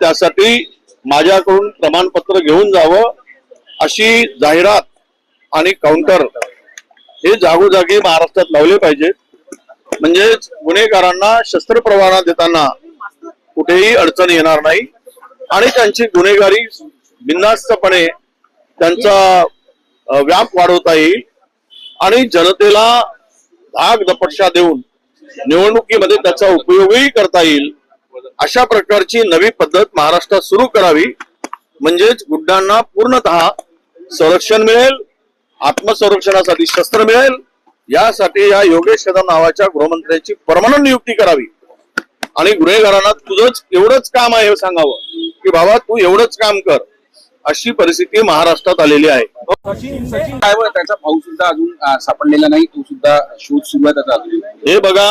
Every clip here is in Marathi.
त्यासाठी माझ्याकडून प्रमाणपत्र घेऊन जावं अशी जाहिरात आणि काउंटर हे जागोजागी महाराष्ट्रात लावले पाहिजेत. म्हणजेच गुन्हेगारांना शस्त्र परवाना देताना कुठेही अडचण येणार नाही आणि त्यांची गुन्हेगारी बिनधास्तपणे त्यांचा व्याप वाढवता येईल आणि जनतेला धाक दपटशा देऊन निवडणुकीमध्ये त्याचा उपयोगही करता येईल. अशा प्रकारची नवी पद्धत महाराष्ट्रात सुरू करावी. म्हणजेच गुड्डांना पूर्णतः संरक्षण मिळेल आत्मसंरक्षणासाठी शस्त्र मिळेल. यासाठी या योगेश कदम नावाच्या गृहमंत्र्यांची परमनंट नियुक्ती करावी. आणि गुन्हेगारांना तुझंच एवढंच काम आहे हे सांगावं की बाबा तू एवढंच काम कर अशी परिस्थिती महाराष्ट्रात आलेली आहे. त्याचा भाऊ सुद्धा अजून सापडलेला नाही तो सुद्धा शोध सुरू आहे त्याचा हे बघा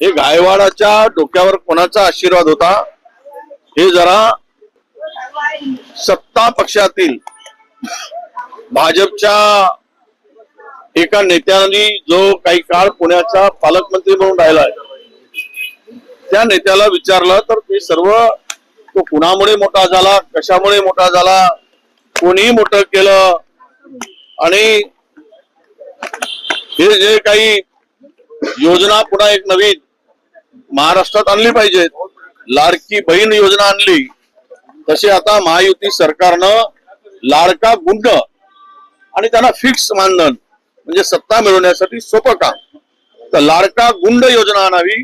हे गायवाडाच्या डोक्यावर कोणाचा आशीर्वाद होता? हे जरा सत्ता पक्षातील भाजपच्या एका नेत्याने जो काही काळ पुण्याचा पालकमंत्री म्हणून राहिलाय त्या नेत्याला विचारलं तर ते सर्व तो कुणामुळे मोठा झाला? कशामुळे मोठा झाला? कोणी मोठं केलं? आणि हे जे काही योजना पुन्हा एक नवीन महाराष्ट्रात आणली पाहिजेत लाडकी बहीण योजना आणली. तशी आता महायुती सरकारनं लाडका गुंड आणि त्यांना फिक्स मानधन म्हणजे सत्ता मिळवण्यासाठी सोपं काम. तर लाडका गुंड योजना आणावी